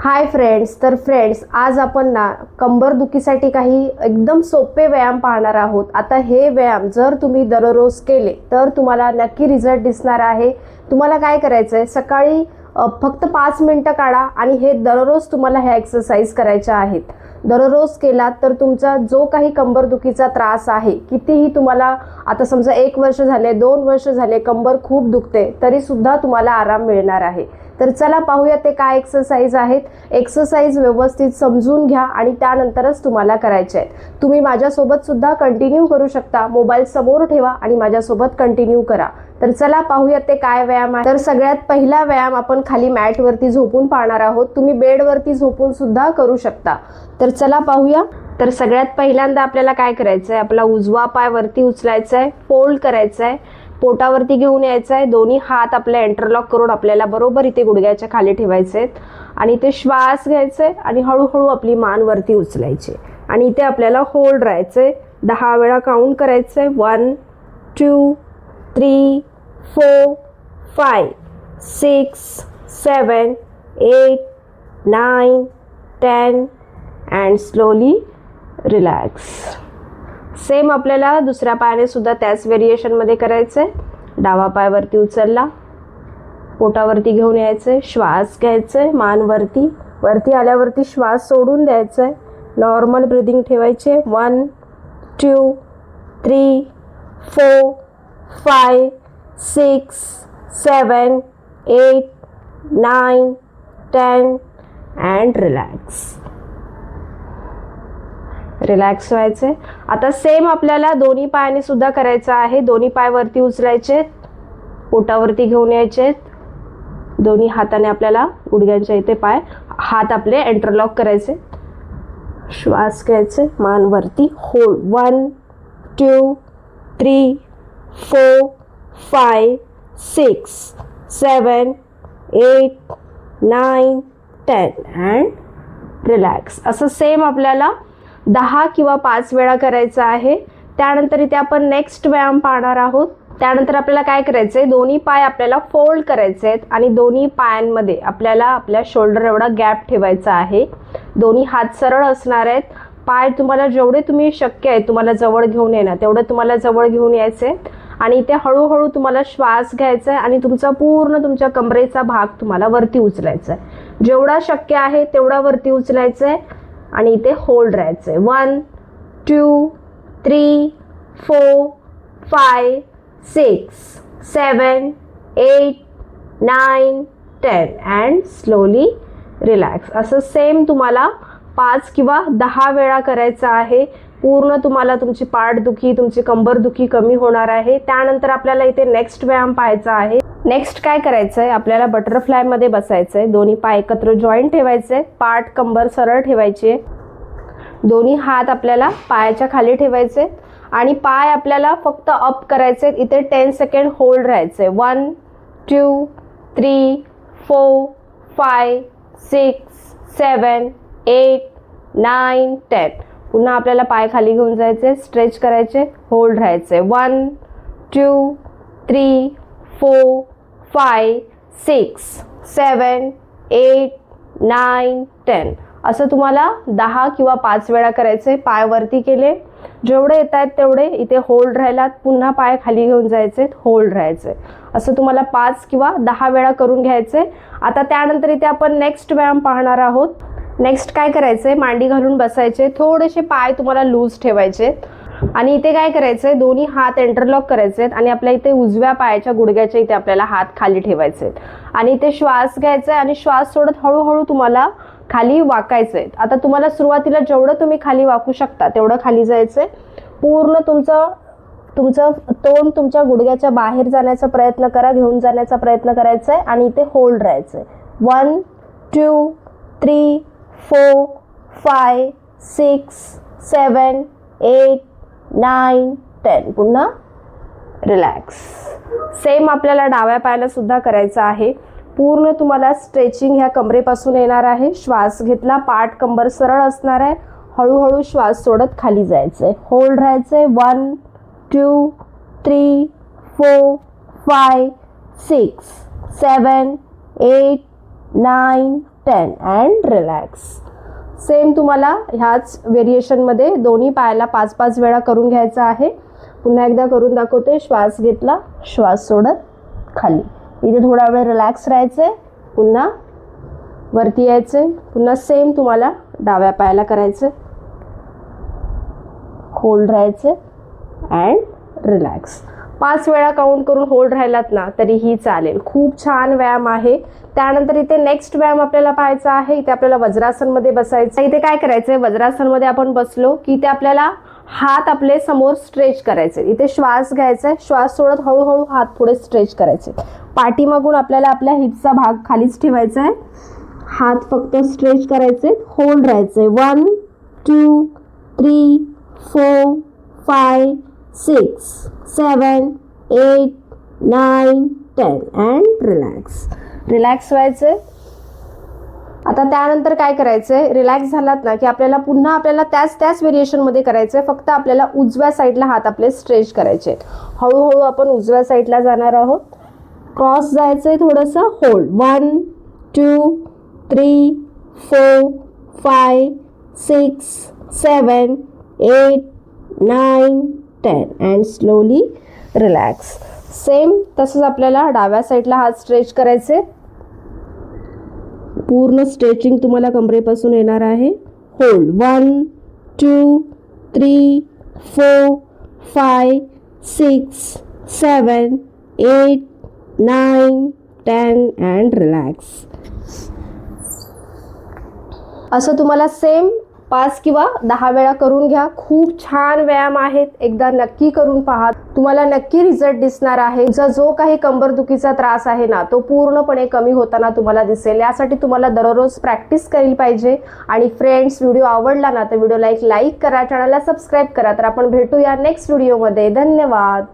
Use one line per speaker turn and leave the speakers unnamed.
Hi friends तर friends आज आपण ना कंबरदुखीसाठी काही एकदम सोपे व्यायाम पाहणार आहोत. आता हे व्यायाम जर तुम्ही दररोज केले तर तुम्हाला नक्की रिझल्ट दिसणार आहे. तुम्हाला काय करायचं आहे सकाळी फक्त पाच मिनटं काढा आणि हे दररोज तुम्हाला ह्या एक्सरसाइज करायच्या आहेत. दररोज केलात तर तुमचा जो काही कंबरदुखीचा त्रास आहे कितीही तुम्हाला आता समजा एक वर्ष झाले दोन वर्ष झाले कंबर खूप दुखते तरी सुद्धा तुम्हाला आराम मिळणार आहे. तर चला पाहूया ते काय एक्सरसाइज आहेत. एक्सरसाइज व्यवस्थित समजून घ्या आणि त्यानंतरच तुम्हाला करायचे आहेत. तुम्ही माझ्यासोबत सुद्धा कंटिन्यू करू शकता. मोबाईल समोर ठेवा आणि माझ्यासोबत कंटिन्यू करा. तर चला पाहूया ते काय व्यायाम आहे तर सगळ्यात पहिला व्यायाम आपण खाली मॅटवरती झोपून पाहणार आहोत. तुम्ही बेडवरती झोपून सुद्धा करू शकता. तर चला पाहूया. तर सगळ्यात पहिल्यांदा आपल्याला काय करायचं आहे आपला उजवा पाय वरती उचलायचा आहे फोल्ड करायचा आहे पोटावरती घेऊन यायचं आहे दोन्ही हात आपल्या एंटरलॉक करून आपल्याला बरोबर इथे गुडघ्याच्या खाली ठेवायचे आहेत आणि ते श्वास घ्यायचे आहे आणि हळूहळू आपली मान वरती उचलायची. आणि इथे आपल्याला होल्ड राहायचं आहे दहा वेळा काउंट करायचं आहे one two three four five six seven eight nine ten and slowly relax same आपल्याला दुसऱ्या पायाने सुद्धा त्याच व्हेरिएशनमध्ये करायचं आहे डावा पायावरती उचलला. पोटावरती घेऊन यायचं आहे श्वास घ्यायचं आहे मानवरती वरती आल्यावरती श्वास सोडून द्यायचा आहे नॉर्मल ब्रिदिंग ठेवायचे. One two three four five six seven eight nine ten and relax relax व्हायचे. आता सेम आपल्याला दोन्ही पायाने सुद्धा करायचं आहे. दोन्ही पाय वरती उचलायचे पोटावरती घेऊन यायचे. दोन्ही हाताने आपल्याला गुडघ्यांच्या इथे पाय हात आपले एंटरलॉक करायचे. श्वास घ्यायचे मान वरती. Hold one two three four five six seven eight nine ten and relax असं सेम आपल्याला दहा किंवा पाच वेळा करायचं आहे. त्यानंतर इथे आपण नेक्स्ट व्यायाम पाहणार आहोत. त्यानंतर आपल्याला काय करायचं आहे दोन्ही पाय आपल्याला फोल्ड करायचे आहेत आणि दोन्ही पायांमध्ये आपल्याला आपल्या शोल्डर एवढा गॅप ठेवायचा आहे. दोन्ही हात सरळ असणार आहेत. पाय तुम्हाला जेवढे तुम्ही शक्य आहे तुम्हाला जवळ घेऊन येणं तेवढं तुम्हाला जवळ घेऊन यायचे आणि इथे हळूहळू तुम्हाला श्वास घ्यायचा आहे आणि तुमचा पूर्ण तुमच्या कमरेचा भाग तुम्हाला वरती उचलायचा आहे जेवढा शक्य आहे तेवढा वरती उचलायचं आहे आणि इथे होल्ड राहायचं आहे one two three four five six seven eight nine ten and slowly relax असं सेम तुम्हाला पाच किंवा दहा वेळा करायचं आहे. पूर्ण तुम्हाला तुमची पाठदुखी तुमची कंबरदुखी कमी होणार आहे. त्यानंतर आपल्याला इथे नेक्स्ट व्यायाम पाहायचा आहे. नेक्स्ट काय करायचं आहे आपल्याला बटरफ्लायमध्ये बसायचं आहे दोन्ही पाय एकत्र जॉईंट ठेवायचे. पाठ कंबर सरळ ठेवायची. दोन्ही हात आपल्याला पायाच्या खाली ठेवायचे. आणि पाय आपल्याला फक्त अप करायचे. इथे टेन सेकंड होल्ड राहायचे. One two three four five six seven eight nine ten पुन्हा आपल्याला पाय खाली घेऊन जायचे स्ट्रेच करायचे होल्ड राहायचे. One two three four five six seven eight nine ten असं तुम्हाला दहा किंवा पाच वेळा करायचे पाय वरती केले. जेवढे येत आहेत तेवढे इथे होल्ड राहिलात पुन्हा पाय खाली घेऊन जायचे होल्ड राहायचे. असं तुम्हाला पाच किंवा दहा वेळा करून घ्यायचे. आता त्यानंतर इथे आपण नेक्स्ट व्यायाम पाहणार आहोत. नेक्स्ट काय करायचंय? मांडी घालून बसायचे. थोडेसे पाय तुम्हाला लूज ठेवायचे. आणि इथे काय करायचंय? दोन्ही हात एंटरलॉक करायचे आहेत आणि आपल्या इथे उजव्या पायाच्या गुडघ्याच्या इथे आपल्याला हात खाली ठेवायचे आहेत. आणि इथे श्वास घ्यायचा आहे आणि श्वास सोडत हळूहळू तुम्हाला खाली वाकायचं आहे आता तुम्हाला सुरुवातीला जेवढं तुम्ही खाली वाकू शकता तेवढं खाली जायचं आहे पूर्ण तुमचं तुमचं तोंड तुमच्या गुडघ्याच्या बाहेर जाण्याचा प्रयत्न करा घेऊन जाण्याचा प्रयत्न करायचा आहे आणि इथे होल्ड राहायचं आहे one two three four five six seven eight nine ten. पुन्हा रिलॅक्स सेम आपल्याला डाव्या पायाला सुद्धा करायचं आहे. पूर्ण तुम्हाला स्ट्रेचिंग ह्या कमरेपासून येणार आहे. श्वास घेतला पाठ कंबर सरळ असणार आहे. हळूहळू श्वास सोडत खाली जायचं आहे होल्ड राहायचं आहे one two three four five six seven eight nine ten and relax same तुम्हाला ह्याच व्हेरिएशनमध्ये दोन्ही पायाला पाच पाच वेळा करून घ्यायचा आहे. पुन्हा एकदा करून दाखवते. श्वास घेतला. श्वास सोडत खाली. इथे थोडा वेळ रिलॅक्स राहायचे पुन्हा वरती यायचे पुन्हा सेम तुम्हाला डाव्या पायाला करायचे होल्ड राहायचे अँड रिलॅक्स पाच वेळा काउंट करून होल्ड राहिलात ना तरीही चालेल. खूप छान व्यायाम आहे. त्यानंतर इथे नेक्स्ट व्यायाम आपल्याला पाहायचा आहे. इथे आपल्याला वज्रासनमध्ये बसायचं. इथे काय करायचंय? वज्रासनमध्ये आपण बसलो की इथे आपल्याला हात आपले समोर स्ट्रेच करायचे. इथे श्वास घ्यायचा श्वास सोडत हळूहळू हात पुढे स्ट्रेच करायचे. पाठीमागून आपल्याला आपल्या हिपचा भाग खालीच ठेवायचा आहे. हात फक्त स्ट्रेच करायचे. होल्ड राहायचे one two three four five six seven eight nine ten and relax relax व्हायचं. आता त्यानंतर काय करायचंय? रिलॅक्स झालात ना की आपल्याला पुन्हा आपल्याला त्याच त्याच व्हेरिएशनमध्ये करायचंय. फक्त आपल्याला उजव्या साईडला हात आपले स्ट्रेच करायचे हळूहळू आपण उजव्या साईडला जाणार आहोत. क्रॉस जायचंय थोडंसं. Hold one two three four five six seven eight nine ten and slowly relax. Same तसंच आपल्याला डाव्या साईडला हात स्ट्रेच करायचे. पूर्ण स्ट्रेचिंग तुम्हाला कमरेपासून येणार आहे. Hold. One two three four five six seven eight nine ten and relax. असं तुम्हाला सेम पाच किंवा दहा वेळा करून घ्या. खूप छान व्यायाम आहेत. एकदा नक्की करून पहा. तुम्हाला नक्की रिझल्ट दिसणार आहे. तुमचा जो काही कंबरदुखीचा त्रास आहे ना तो पूर्णपणे कमी होताना तुम्हाला दिसेल. यासाठी तुम्हाला दररोज प्रॅक्टिस केली पाहिजे. आणि फ्रेंड्स व्हिडिओ आवडला ना तर व्हिडिओला एक लाईक करा. चॅनलला सबस्क्राईब करा. तर आपण भेटूया नेक्स्ट व्हिडिओमध्ये धन्यवाद.